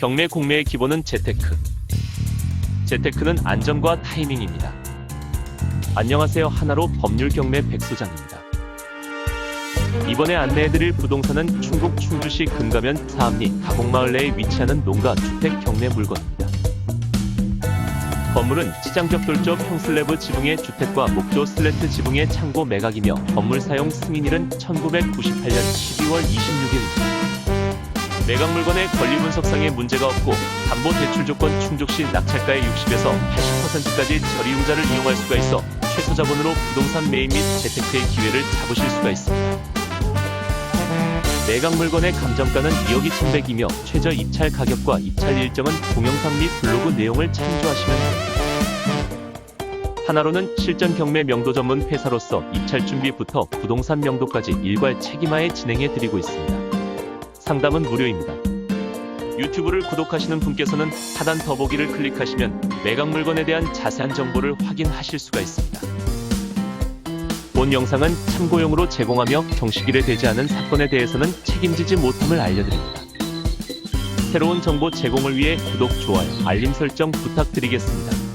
경매 공매의 기본은 재테크. 재테크는 안전과 타이밍입니다. 안녕하세요. 하나로 법률 경매 백소장입니다. 이번에 안내해드릴 부동산은 충북 충주시 금가면 사암리 가곡마을 내에 위치하는 농가 주택 경매 물건입니다. 건물은 지장적 돌조 평슬래브 지붕의 주택과 목조 슬래트 지붕의 창고 매각이며 건물 사용 승인일은 1998년 12월 26일입니다. 매각 물건의 권리 분석상의 문제가 없고 담보 대출 조건 충족 시 낙찰가의 60에서 80%까지 저리융자를 이용할 수가 있어 최소 자본으로 부동산 매입 및 재테크의 기회를 잡으실 수가 있습니다. 매각 물건의 감정가는 2억 2,100이며 최저 입찰 가격과 입찰 일정은 동영상 및 블로그 내용을 참조하시면 됩니다. 하나로는 실전 경매 명도 전문 회사로서 입찰 준비부터 부동산 명도까지 일괄 책임하에 진행해 드리고 있습니다. 상담은 무료입니다. 유튜브를 구독하시는 분께서는 하단 더보기를 클릭하시면 매각 물건에 대한 자세한 정보를 확인하실 수가 있습니다. 본 영상은 참고용으로 제공하며 경식일에 되지 않은 사건에 대해서는 책임지지 못함을 알려드립니다. 새로운 정보 제공을 위해 구독, 좋아요, 알림 설정 부탁드리겠습니다.